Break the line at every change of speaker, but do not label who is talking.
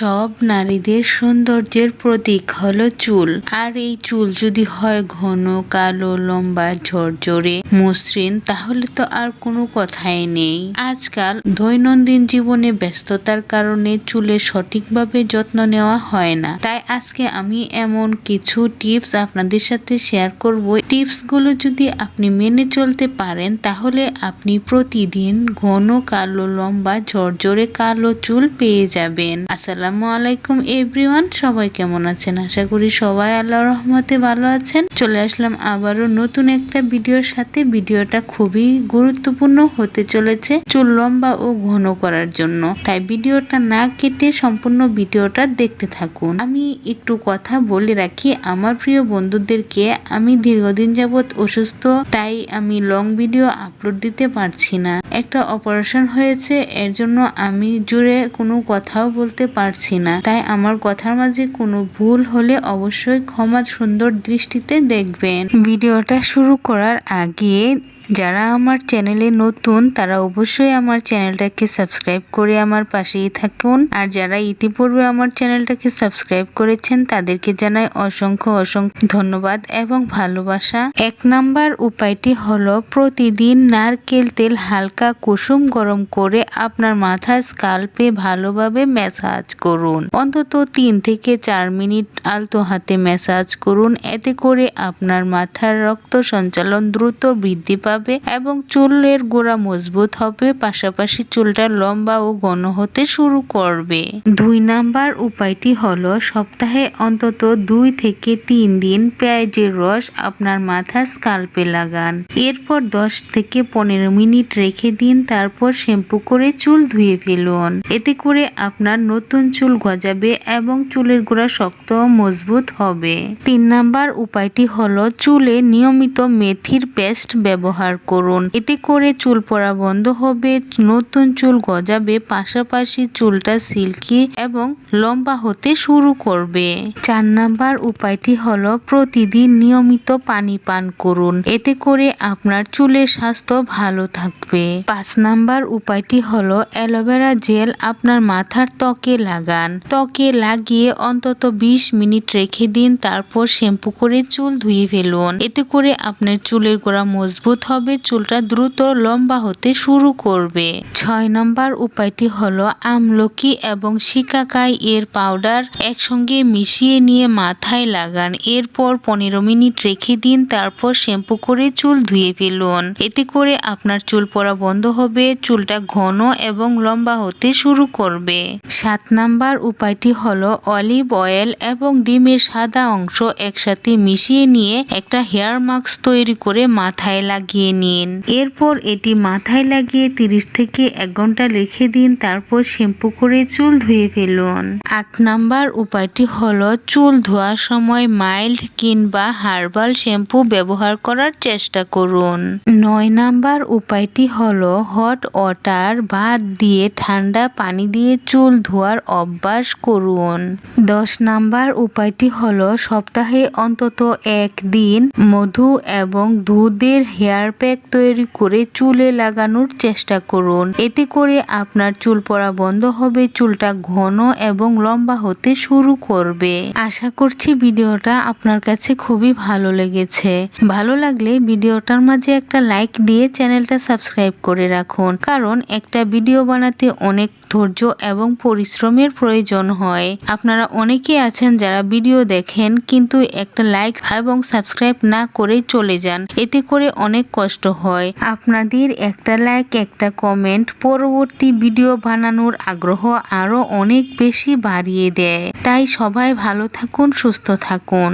সব নারীদের সৌন্দর্যের প্রতীক হলো চুল। আর এই চুল যদি হয় ঘন, কালো, লম্বা, ঝরঝরে, মসৃণ, তাহলে তো আর কোনো কথাই নেই। আজকাল দৈনন্দিন জীবনে ব্যস্ততার কারণে চুলের সঠিকভাবে যত্ন নেওয়া হয় না। তাই আজকে আমি এমন কিছু টিপস আপনাদের সাথে শেয়ার করব। টিপসগুলো যদি আপনি মেনে চলতে পারেন, তাহলে আপনি প্রতিদিন ঘন, কালো, লম্বা, ঝরঝরে, কালো চুল পেয়ে যাবেন। আসসালামু আলাইকুম এভরিওয়ান, সবাই কেমন আছেন? আশা করি সবাই আল্লাহ রহমতে ভালো আছেন। চলে আসলাম আবারও নতুন একটা ভিডিওর সাথে। ভিডিওটা খুবই গুরুত্বপূর্ণ হতে চলেছে চুল লম্বা ও ঘন করার জন্য। তাই ভিডিওটা না কেটে সম্পূর্ণ ভিডিওটা দেখতে থাকুন। আমি একটু কথা বলে রাখি, আমার প্রিয় বন্ধুদেরকে আমি দীর্ঘদিন যাবৎ অসুস্থ, তাই আমি লং ভিডিও আপলোড দিতে পারছি না। একটা অপারেশন হয়েছে, এর জন্য আমি জুড়ে কোনো কথাও বলতে পারছি না। তাই আমার কথার মাঝে কোনো ভুল হলে অবশ্যই ক্ষমা সুন্দর দৃষ্টিতে দেখবেন। ভিডিওটা শুরু করার আগে যারা আমার চ্যানেলে নতুন, তারা অবশ্যই আমার চ্যানেলটাকে সাবস্ক্রাইব করে আমার পাশেই থাকুন। আর যারা ইতিপূর্বে আমার চ্যানেলটাকে সাবস্ক্রাইব করেছেন, তাদেরকে জানাই অসংখ্য অসংখ্য ধন্যবাদ এবং ভালোবাসা। এক নাম্বার উপায়টি হলো প্রতিদিন নারকেল তেল হালকা কুসুম গরম করে আপনার মাথা স্কাল্পে ভালোভাবে ম্যাসাজ করুন। অন্তত তিন থেকে চার মিনিট আলতো হাতে ম্যাসাজ করুন। এতে করে আপনার মাথার রক্ত সঞ্চালন দ্রুত বৃদ্ধি পাবে। হবে এবং চুলের গোড়া মজবুত হবে, পাশাপাশি চুলটা লম্বা ও ঘন হতে শুরু করবে। দুই নাম্বার উপায়টি হলো সপ্তাহে অন্তত দুই থেকে তিন দিন পেঁয়াজের রস আপনার মাথা স্কাল্পে লাগান। এরপর দশ থেকে পনেরো মিনিট রেখে দিন, তারপর শ্যাম্পু করে চুল ধুয়ে ফেলুন। এতে করে আপনার নতুন চুল গজাবে এবং চুলের গোড়া শক্ত মজবুত হবে। তিন নাম্বার উপায়টি হলো চুলে নিয়মিত মেথির পেস্ট ব্যবহার ব্যবহার করুন। এতে করে চুল পড়া বন্ধ হবে, নতুন চুল গজাবে, পাশাপাশি চুলটা সিল্কি এবং লম্বা হতে শুরু করবে। চার নাম্বার উপায়টি হলো প্রতিদিন নিয়মিত পানি পান করুন। এতে করে আপনার চুলের স্বাস্থ্য ভালো থাকবে। পাঁচ নাম্বার উপায়টি হলো অ্যালোভেরা জেল আপনার মাথার ত্বকে লাগান। ত্বকে লাগিয়ে অন্তত ২০ মিনিট রেখে দিন, তারপর শ্যাম্পু করে চুল ধুয়ে ফেলুন। এতে করে আপনার চুলের গোড়া মজবুত হবে চুলটা দ্রুত লম্বা হতে শুরু করবে। ছয় নম্বর উপায়টি হলো আমলকি এবং শিকাকাই এর পাউডার একসঙ্গে মিশিয়ে নিয়ে মাথায় লাগান। এরপর পনেরো মিনিট রেখে দিন, তারপর শ্যাম্পু করে চুল ধুয়ে ফেলুন। এতে করে আপনার চুল পড়া বন্ধ হবে, চুলটা ঘন এবং লম্বা হতে শুরু করবে। সাত নাম্বার উপায়টি হলো অলিভ অয়েল এবং ডিমের সাদা অংশ একসাথে মিশিয়ে নিয়ে একটা হেয়ার মাস্ক তৈরি করে মাথায় লাগিয়ে নিন। এরপর এটি মাথায় লাগিয়ে 30 থেকে এক ঘণ্টা রেখে দিন, তারপর শ্যাম্পু করে চুল ধুয়ে ফেলুন। আট নাম্বার উপায়টি হলো চুল ধোয়ার সময় মাইল্ড কিংবা হার্বাল শ্যাম্পু ব্যবহার করার চেষ্টা করুন। নয় নাম্বার উপায়টি হলো হট ওয়াটার ভাত দিয়ে ঠান্ডা পানি দিয়ে চুল ধোয়ার অভ্যাস করুন। দশ নাম্বার উপায়টি হলো সপ্তাহে অন্তত একদিন মধু এবং দুধের হেয়ার প্যাক তৈরি করে চুলে লাগানোর চেষ্টা করুন। এতে করে আপনার চুল পড়া বন্ধ হবে, চুলটা ঘন এবং লম্বা হতে শুরু করবে। আশা করছি ভিডিওটা আপনার কাছে খুবই ভালো লেগেছে। ভালো লাগলে ভিডিওটার মাঝে একটা লাইক দিয়ে চ্যানেলটা সাবস্ক্রাইব করে রাখুন, কারণ একটা ভিডিও বানাতে অনেক ধৈর্য এবং পরিশ্রমের প্রয়োজন হয়। আপনারা অনেকে আছেন যারা ভিডিও দেখেন, কিন্তু একটা লাইক এবং সাবস্ক্রাইব না করে চলে যান। এতে করে অনেক কষ্ট হয়। আপনাদের একটা লাইক একটা কমেন্ট পরবর্তী ভিডিও বানানোর আগ্রহ আরও অনেক বেশি বাড়িয়ে দেয়। তাই সবাই ভালো থাকুন, সুস্থ থাকুন।